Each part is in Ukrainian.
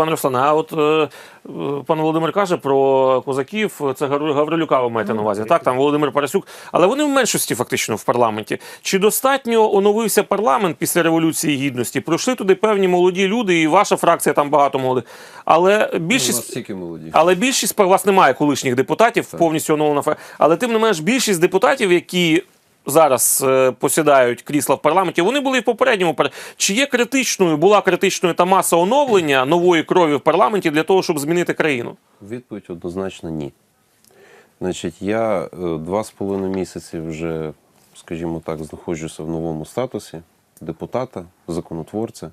Пане Руслане, а от е, пан Володимир каже про козаків, це Гаврилюка ви маєте на увазі, так? Там Володимир Парасюк, але вони в меншості фактично в парламенті. Чи достатньо оновився парламент після Революції Гідності? Пройшли туди певні молоді люди, і ваша фракція там багато молодих. Але Ну, більшість. стільки молоді. Але більшість у вас немає колишніх депутатів, повністю оновлена Але тим не менш, більшість депутатів, які зараз е, посідають крісла в парламенті, вони були і в попередньому Чи є критичною, була критичною та маса оновлення нової крові в парламенті для того, щоб змінити країну? Відповідь однозначно ні. Значить, я е, два з половиною місяці вже, скажімо так, знаходжуся в новому статусі депутата, законотворця.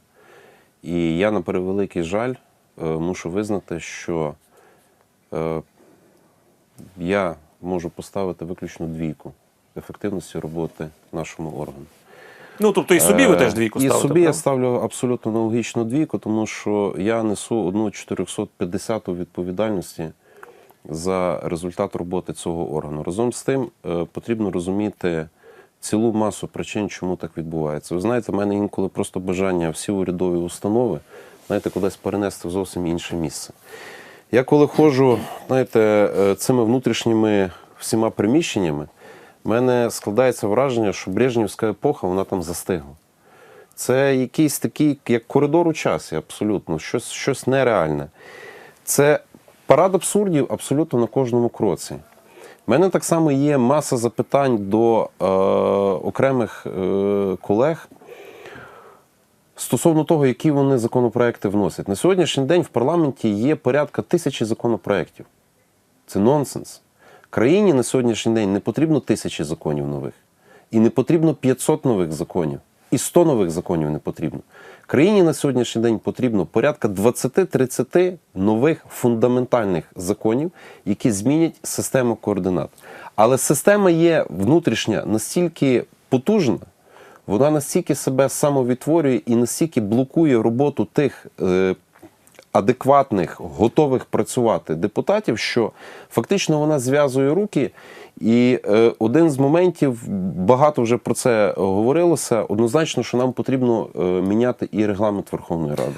І я, на превеликий жаль, е, мушу визнати, що я можу поставити виключно двійку ефективності роботи нашому органу. Ну тобто і собі ви Е, теж двійку І ставите. собі я ставлю абсолютно аналогічну двійку, тому що я несу одну 450 відповідальності за результат роботи цього органу. Разом з тим е, потрібно розуміти цілу масу причин, чому так відбувається. Ви знаєте, в мене інколи просто бажання всі урядові установи знаєте, кудись перенести в зовсім інше місце. Я коли ходжу, знаєте, е, цими внутрішніми всіма приміщеннями, в мене складається враження, що Брежнівська епоха вона там застигла. Це якийсь такий, як коридор у часі, абсолютно, щось, щось нереальне. Це парад абсурдів абсолютно на кожному кроці. У мене так само є маса запитань до е, окремих е, колег стосовно того, які вони законопроекти вносять. На сьогоднішній день в парламенті є порядка тисячі законопроєктів. Це нонсенс. Країні на сьогоднішній день не потрібно тисячі законів нових. І не потрібно 500 нових законів. І 100 нових законів не потрібно. Країні на сьогоднішній день потрібно порядка 20-30 нових фундаментальних законів, які змінять систему координат. Але система є внутрішня настільки потужна, вона настільки себе самовідтворює і настільки блокує роботу тих е, адекватних, готових працювати депутатів, що фактично вона зв'язує руки. І е, один з моментів, багато вже про це говорилося, однозначно, що нам потрібно е, міняти і регламент Верховної Ради.